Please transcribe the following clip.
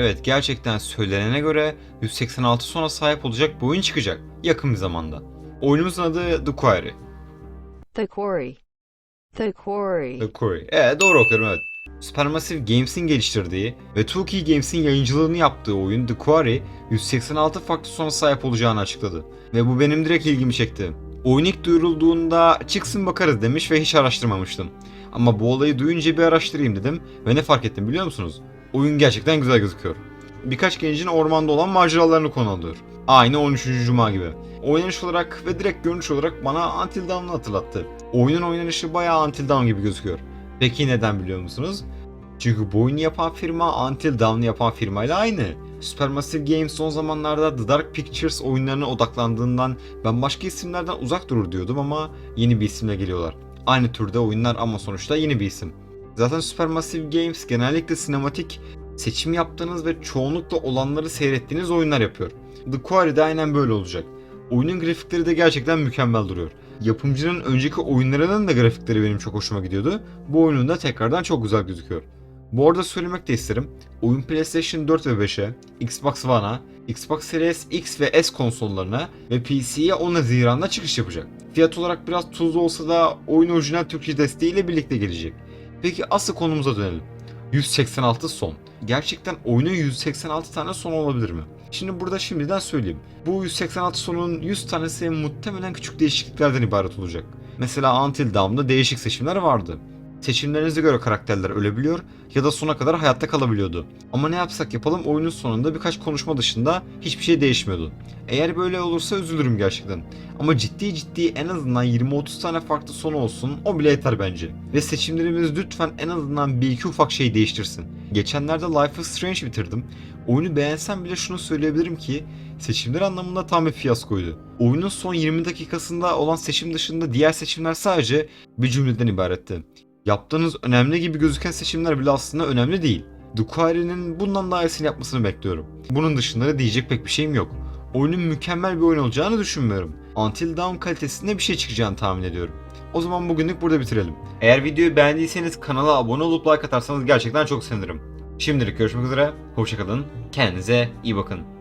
Evet gerçekten söylenene göre 186 sona sahip olacak bir oyun çıkacak yakın bir zamanda. Oyunumuzun adı The Quarry. The Quarry. The Quarry. The Quarry. Evet doğru okuyorum evet. Supermassive Games'in geliştirdiği ve 2K Games'in yayıncılığını yaptığı oyun The Quarry 186 farklı sona sahip olacağını açıkladı. Ve bu benim direkt ilgimi çekti. Oyun ilk duyurulduğunda çıksın bakarız demiş ve hiç araştırmamıştım. Ama bu olayı duyunca bir araştırayım dedim ve ne fark ettim biliyor musunuz? Oyun gerçekten güzel gözüküyor. Birkaç gencin ormanda olan maceralarını konu alıyor. Aynı 13. Cuma gibi. Oynanış olarak ve direkt görünüş olarak bana Until Dawn'u hatırlattı. Oyunun oynanışı bayağı Until Dawn gibi gözüküyor. Peki neden biliyor musunuz? Çünkü bu oyunu yapan firma Until Dawn'u yapan firmayla aynı. Supermassive Games son zamanlarda The Dark Pictures oyunlarına odaklandığından ben başka isimlerden uzak durur diyordum ama yeni bir isimle geliyorlar. Aynı türde oyunlar ama sonuçta yeni bir isim. Zaten Supermassive Games genellikle sinematik, seçim yaptığınız ve çoğunlukla olanları seyrettiğiniz oyunlar yapıyor. The Quarry de aynen böyle olacak. Oyunun grafikleri de gerçekten mükemmel duruyor. Yapımcının önceki oyunlarının da grafikleri benim çok hoşuma gidiyordu. Bu oyunun da tekrardan çok güzel gözüküyor. Bu arada söylemek de isterim. Oyun PlayStation 4 ve 5'e, Xbox One'a, Xbox Series X ve S konsollarına ve PC'ye 10 Haziran'da çıkış yapacak. Fiyat olarak biraz tuzlu olsa da oyun orijinal Türkçe desteğiyle birlikte gelecek. Peki asıl konumuza dönelim. 186 son. Gerçekten oyunun 186 tane son olabilir mi? Şimdi burada şimdiden söyleyeyim. Bu 186 sonun 100 tanesi muhtemelen küçük değişikliklerden ibaret olacak. Mesela Until Dawn'da değişik seçimler vardı. Seçimlerinize göre karakterler ölebiliyor ya da sona kadar hayatta kalabiliyordu. Ama ne yapsak yapalım oyunun sonunda birkaç konuşma dışında hiçbir şey değişmiyordu. Eğer böyle olursa üzülürüm gerçekten. Ama ciddi ciddi en azından 20-30 tane farklı sonu olsun o bile yeter bence. Ve seçimlerimiz lütfen en azından bir iki ufak şey değiştirsin. Geçenlerde Life is Strange bitirdim. Oyunu beğensem bile şunu söyleyebilirim ki seçimler anlamında tam bir fiyaskoydu. Oyunun son 20 dakikasında olan seçim dışında diğer seçimler sadece bir cümleden ibaretti. Yaptığınız önemli gibi gözüken seçimler bile aslında önemli değil. The Quarry'nin bundan daha iyisini yapmasını bekliyorum. Bunun dışında da diyecek pek bir şeyim yok. Oyunun mükemmel bir oyun olacağını düşünmüyorum. Until Dawn kalitesinde bir şey çıkacağını tahmin ediyorum. O zaman bugünlük burada bitirelim. Eğer videoyu beğendiyseniz kanala abone olup like atarsanız gerçekten çok sevinirim. Şimdilik görüşmek üzere, hoşçakalın, kendinize iyi bakın.